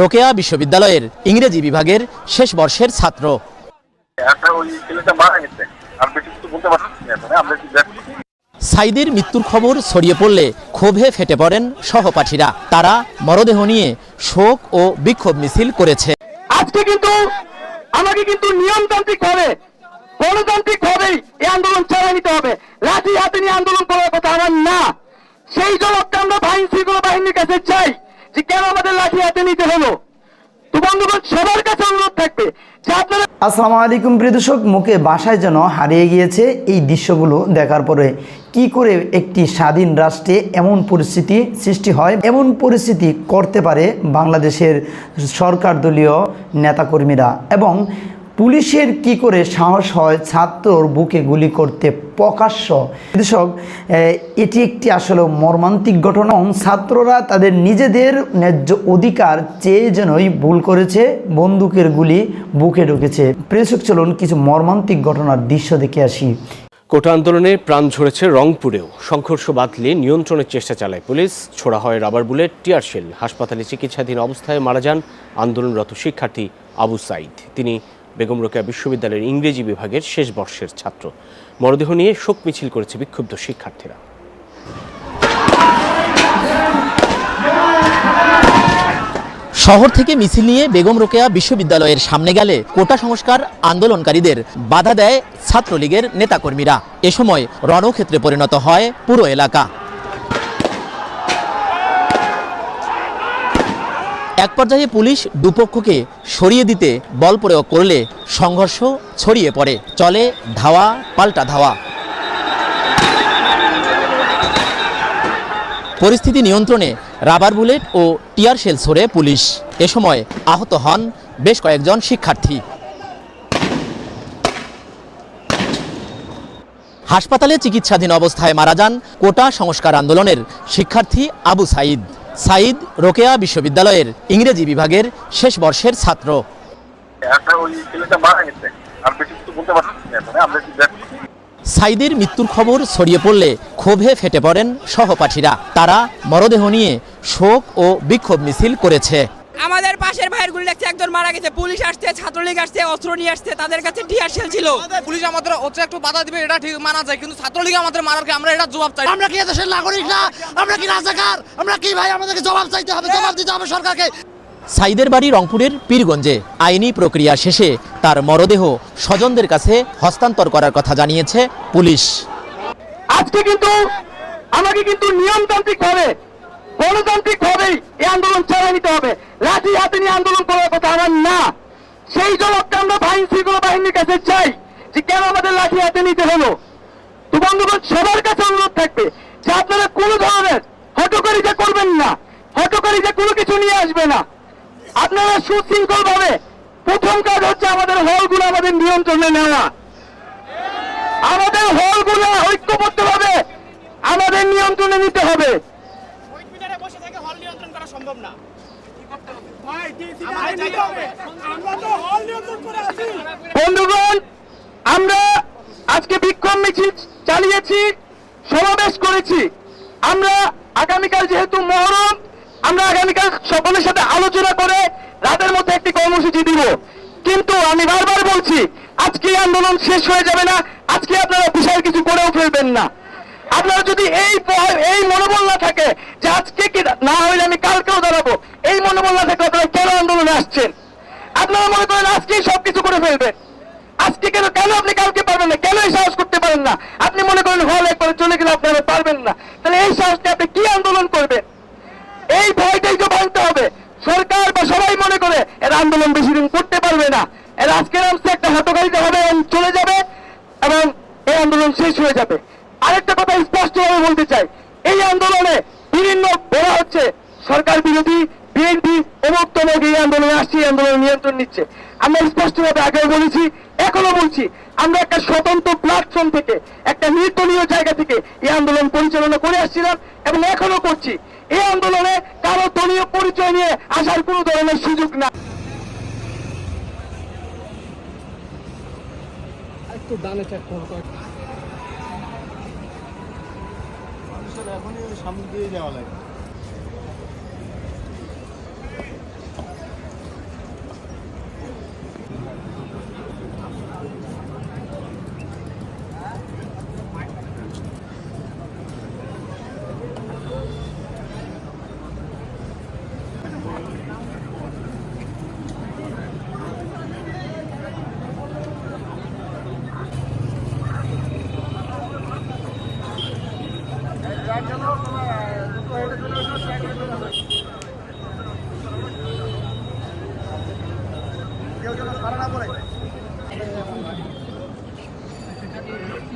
রোকেয়া বিশ্ববিদ্যালয়ের ইংরেজি বিভাগের শেষ বর্ষের ছাত্র। দেখছি সাইদের মৃত্যুর খবর ছড়িয়ে পড়লে ক্ষোভে ফেটে পড়েন সহপাঠীরা। তারা মরদেহ নিয়ে শোক ও বিক্ষোভ মিছিল করেছে। আজকে কিন্তু আমাকে কিন্তু নিয়মতান্ত্রিক ভাবে গণতান্ত্রিক ভাবেই এই আন্দোলন চালিয়ে নিতে হবে। লাঠি হাতে নিয়ে আন্দোলন করার কথা আমার না। সেই জবাবটা আমরা বাহিনী শৃঙ্খলা বাহিনীর কাছে চাই। যে কেন আমাদের লাঠি হাতে নিতে হলো? আসসালামু আলাইকুম প্রিয় দর্শক, মুখে বাসায় যেন হারিয়ে গিয়েছে এই দৃশ্যগুলো দেখার পরে কি করে একটি স্বাধীন রাষ্ট্রে এমন পরিস্থিতি সৃষ্টি হয়, এমন পরিস্থিতি করতে পারে বাংলাদেশের সরকার দলীয় নেতাকর্মীরা? এবং পুলিশের কি করে সাহস হয় ছাত্রর বুকে গুলি করতে প্রকাশ্য? দর্শক এটি একটি আসলে মর্মান্তিক ঘটনা। ছাত্ররা তাদের নিজেদের ন্যায্য অধিকার চেয়ে যেনই ভুল করেছে, বন্দুকের গুলি বুকে ঢুকেছে। প্রেসক চলুন কিছু মর্মান্তিক ঘটনার দৃশ্য দেখে আসি। কোটা আন্দোলনে প্রাণ ঝরেছে রংপুরেও। সংঘর্ষ বাতলে নিয়ন্ত্রণের চেষ্টা চালায় পুলিশ। ছোড়া হয় রাবার বুলেট, টিয়ার শেল। হাসপাতালে চিকিৎসাধীন অবস্থায় মারা যান আন্দোলনরত শিক্ষার্থী আবু সাইদ। তিনি বেগম রোকেয়া বিশ্ববিদ্যালয়ের ইংরেজি বিভাগের শেষ বর্ষের ছাত্র। মরদেহ নিয়ে শোক মিছিল করেছে বিক্ষুব্ধ শিক্ষার্থীরা। শহর থেকে মিছিল নিয়ে বেগম রোকেয়া বিশ্ববিদ্যালয়ের সামনে গেলে কোটা সংস্কার আন্দোলনকারীদের বাধা দেয় ছাত্রলীগের নেতাকর্মীরা। এ সময় রণক্ষেত্রে পরিণত হয় পুরো এলাকা। এক পর্যায়ে পুলিশ দুপক্ষকে সরিয়ে দিতে বল প্রয়োগ করলে সংঘর্ষ ছড়িয়ে পড়ে। চলে ধাওয়া, পাল্টা ধাওয়া। পরিস্থিতি নিয়ন্ত্রণে রাবার বুলেট ও টিয়ার শেল ছড়ে পুলিশ। এ সময় আহত হন বেশ কয়েকজন শিক্ষার্থী। হাসপাতালে চিকিৎসাধীন অবস্থায় মারা যান কোটা সংস্কার আন্দোলনের শিক্ষার্থী আবু সাইদ সাইদ রোকেয়া বিশ্ববিদ্যালয়ের ইংরেজি বিভাগের শেষ বর্ষের ছাত্র। সাইদের মৃত্যুর খবর ছড়িয়ে পড়লে ক্ষোভে ফেটে পড়েন সহপাঠীরা। তারা মরদেহ নিয়ে শোক ও বিক্ষোভ মিছিল করেছে। আমাদের পাশের ভাইয়ের গুলি লাগছে একজন মারা গেছে। পুলিশ আসছে ছাত্রলীগ আসছে অস্ত্র নিয়ে আসছে তাদের কাছে টিয়ার শেল ছিল। পুলিশ আমাদের হচ্ছে একটু বাধা দিবে এটা ঠিক মানা যায় কিন্তু ছাত্রলীগ আমাদের মারার আমরা এটা জবাব চাই? আমরা কি দেশের নাগরিক না? আমরা কি রাজাকার? আমরা কি ভাই? আমাদেরকে জবাব চাইতে হবে জবাব দিতে হবে সরকারকে। সাইদের বাড়ি রংপুরের পীরগঞ্জে আইনি প্রক্রিয়া শেষে তার মরদেহ স্বজনদের কাছে হস্তান্তর করার কথা জানিয়েছে পুলিশ। আজকে কিন্তু আমাকে কিন্তু নিয়মতান্ত্রিক ভাবে গণতান্ত্রিক ভাবেই এই আন্দোলন চালিয়ে নিতে হবে। লাঠি হাতে নিয়ে আন্দোলন করার কথা আমার না। সেই জবাবটা আমরা বাহিনী শৃঙ্খলা বাহিনীর কাছে চাই যে কেন আমাদের লাঠি হাতে নিতে হলো। তো বন্ধুগণ, সবার কাছে অনুরোধ থাকবে যে আপনারা কোনো ধরনের হটকারিতা করবেন না হটকারিতা কোনো কিছু নিয়ে আসবে না। আপনারা সুশৃঙ্খল ভাবে প্রথম কাজ হচ্ছে আমাদের হলগুলো আমাদের নিয়ন্ত্রণে নেওয়া। আমাদের হলগুলো ঐক্যবদ্ধ ভাবে আমাদের নিয়ন্ত্রণে নিতে হবে। বন্ধুগণ, আমরা আজকে বিক্ষোভ মিছিল চালিয়েছি, সমাবেশ করেছি। আমরা আগামীকাল যেহেতু মহরম, আমরা আগামীকাল সকলের সাথে আলোচনা করে রাতের মধ্যে একটি কর্মসূচি দিব। কিন্তু আমি বারবার বলছি, আজকে আন্দোলন শেষ হয়ে যাবে না, আজকে আপনারা বিশাল কিছু করেও ফেলবেন না। আপনারা যদি এই এই মনোবল না থাকে যে আজকে কি না হইলে আমি কালকেও দাঁড়াবো এই মনোবল না থাকলে আপনারা কেন আন্দোলনে আসছেন? আপনারা মনে করেন আজকেই সবকিছু করে ফেলবেন আজকে কেন কেন আপনি কালকে পারবেন না? কেন এই সাহস করতে পারেন না? আপনি মনে করেন হল একবারে চলে গেলে আপনারা পারবেন না। তাহলে এই সাহসটা আপনি কি আন্দোলন করবেন? এই ভয়টাই তো ভাঙতে হবে। সরকার বা সবাই মনে করে, এরা আন্দোলন বেশি দিন করতে পারবে না। এরা আজকে নামছে একটা হতকারিতা হবে, এবং চলে যাবে, এবং এই আন্দোলন শেষ হয়ে যাবে। আরেকটা কথা স্পষ্টভাবে বলতে চাই। এই আন্দোলনে বিভিন্ন বলা হচ্ছে। সরকার বিরোধী এই আন্দোলনে আসছে এই আন্দোলন নিয়ন্ত্রণ নিচ্ছে। আমরা স্পষ্টভাবে আগেও বলেছি এখনও বলছি আমরা একটা স্বতন্ত্র প্ল্যাটফর্ম থেকে একটা নির্দলীয় জায়গা থেকে এই আন্দোলন পরিচালনা করে আসছিলাম এবং এখনও করছি। এই আন্দোলনে কারও দলীয় পরিচয় নিয়ে আসার কোনো ধরনের সুযোগ না। সামনে দিয়ে যাওয়া লাগে।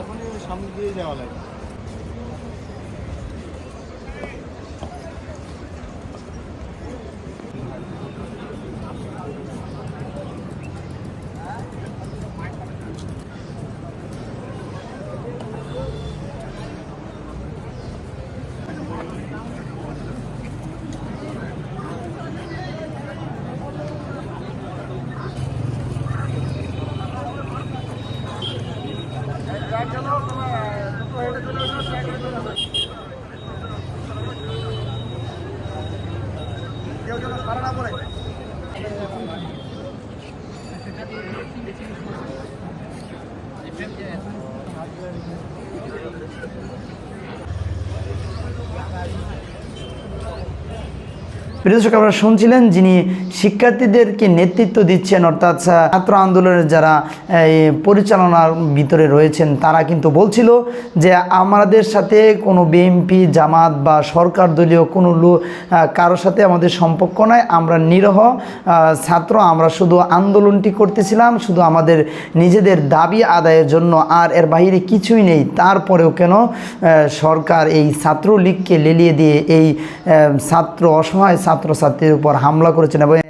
এখনই সামনে দিয়ে যাওয়া লাগে প্রিয় দর্শক, আপনারা শুনছিলেন যিনি শিক্ষার্থীদেরকে নেতৃত্ব দিচ্ছেন, অর্থাৎ ছাত্র আন্দোলনের যারা পরিচালনার ভিতরে রয়েছেন, তারা কিন্তু বলছিল যে আমাদের সাথে কোনো বিএনপি, জামাত বা সরকার দলীয় কোনো কারোর সাথে আমাদের সম্পর্ক নয় আমরা নিরহ ছাত্র, আমরা শুধু আন্দোলনটি করতেছিলাম, শুধু আমাদের নিজেদের দাবি আদায়ের জন্য, আর এর বাইরে কিছুই নেই। তারপরেও কেন সরকার এই ছাত্রলীগকে লেলিয়ে দিয়ে এই ছাত্র, অসহায় ছাত্রছাত্রীর উপর হামলা করেছেন এবং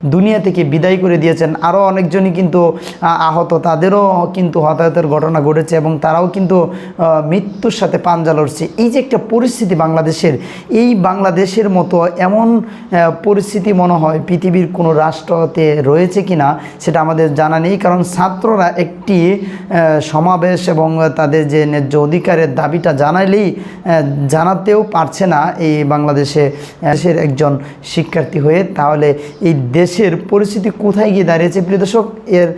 দুনিয়া থেকে বিদায় করে দিয়েছেন। আরও অনেকজনই কিন্তু আহত। তাদেরও কিন্তু হতাহতের ঘটনা ঘটেছে এবং তারাও কিন্তু মৃত্যুর সাথে পাঞ্জা লড়ছে। এই যে একটা পরিস্থিতি বাংলাদেশের, এই বাংলাদেশের মতো এমন পরিস্থিতি মনে হয় পৃথিবীর কোনো রাষ্ট্রতে রয়েছে কিনা সেটা আমাদের জানা নেই। কারণ ছাত্ররা একটি সমাবেশ এবং তাদের যে ন্যায্য অধিকারের দাবিটা জানাইলেই জানাতেও পারছে না এই বাংলাদেশে দেশের একজন শিক্ষার্থী হয়ে। তাহলে এই দেশের পরিস্থিতি কোথায় গিয়ে দাঁড়িয়েছে? প্রিয় দর্শক এর